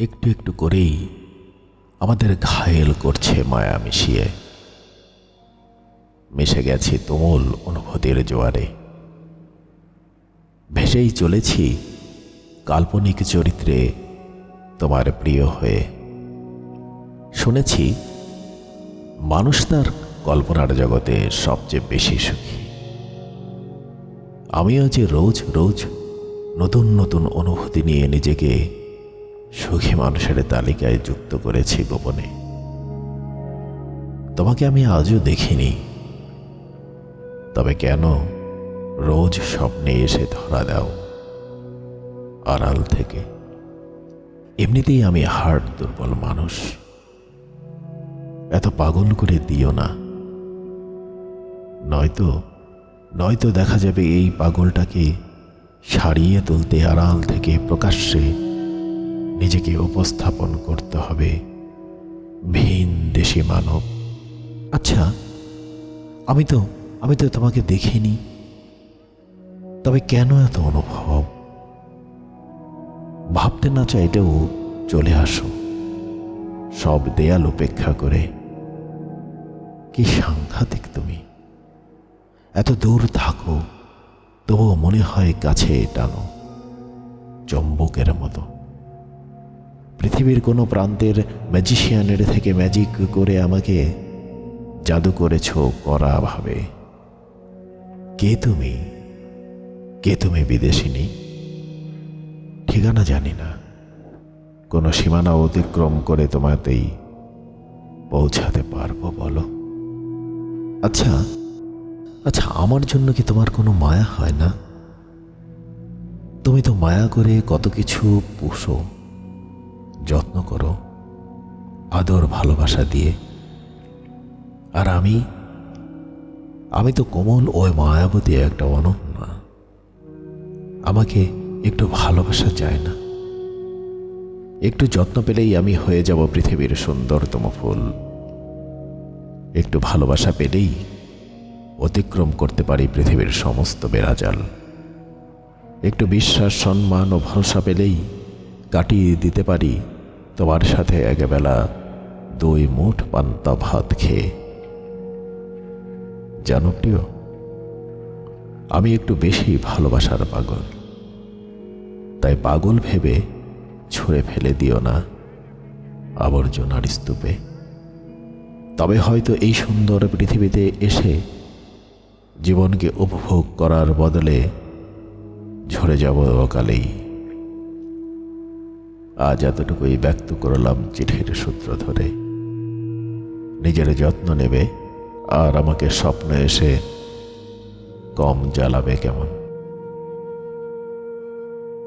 একটু একটু করেই আমাদের ঘায়েল করছে মায়া মিশিয়ে। মিশে গেছি তুমুল অনুভূতির জোয়ারে। ভেসেই চলেছি কাল্পনিক চরিত্রে তোমার প্রিয় হয়ে। শুনেছি মানুষ তার কল্পনার জগতে সবচেয়ে বেশি সুখী। আমিও যে রোজ রোজ নতুন নতুন অনুভূতি নিয়ে নিজেকে সুখী মানুষের তালিকায় যুক্ত করেছি গোপনে। তোমাকে আমি আজও দেখিনি। তবে কেন রোজ স্বপ্নে এসে ধরা দাও? আড়াল থেকে। এমনিতেই আমি হার্ট দুর্বল মানুষ। এত পাগল করে দিও না। নয়তো নয়তো দেখা যাবে এই পাগলটাকে সারিয়ে তুলতে আড়াল থেকে প্রকাশ্যে নিজেকে উপস্থাপন করতে হবে। ভিন দেশি মানব। আচ্ছা আমি তো আমি তো তোমাকে দেখিনি। তবে কেন এত অনুভব? ভাবতে না চাইতেও চলে আসো। সব দেয়াল উপেক্ষা করে। কি সাংঘাতিক তুমি। এত দূর থাকো, তবুও মনে হয় কাছে টানো, চম্বকের মতো। পৃথিবীর কোনো প্রান্তের ম্যাজিশিয়ানের থেকে ম্যাজিক করে আমাকে জাদু করেছ করা ভাবে কে তুমি? কে তুমি বিদেশিনী? ঠিকানা জানি না। কোনো সীমানা অতিক্রম করে তোমাতেই পৌঁছাতে পারব, বলো। আচ্ছা আচ্ছা আমার জন্য কি তোমার কোনো মায়া হয় না? তুমি তো মায়া করে কত কিছু পুষো। যত্ন করো, আদর, ভালোবাসা দিয়ে। আর আমি আমি তো কোমল ওই মায়াবতী একটা অনন্য। আমাকে একটু ভালোবাসা যায় না। একটু যত্ন পেলেই আমি হয়ে যাব পৃথিবীর সুন্দরতম ফুল। একটু ভালোবাসা পেলেই অতিক্রম করতে পারি পৃথিবীর সমস্ত বেড়াজাল। একটু বিশ্বাস, সম্মান ও ভরসা পেলেই কাটিয়ে দিতে পারি তোমার সাথে একবেলা দুই মুঠ পান্তা ভাত খেয়ে। জানো প্রিয়, আমি একটু বেশি ভালোবাসার পাগল। তাই পাগল ভেবে ছুঁড়ে ফেলে দিও না আবর্জনার স্তূপে। তবে হয়তো এই সুন্দর পৃথিবীতে এসে জীবনকে উপভোগ করার বদলে ঝরে যাব অকালেই। আজ এতটুকুই ব্যক্ত করলাম চিঠির সূত্র ধরে। নিজের যত্ন নেবে আর আমাকে স্বপ্ন এসে কম জ্বালাবে কেমন?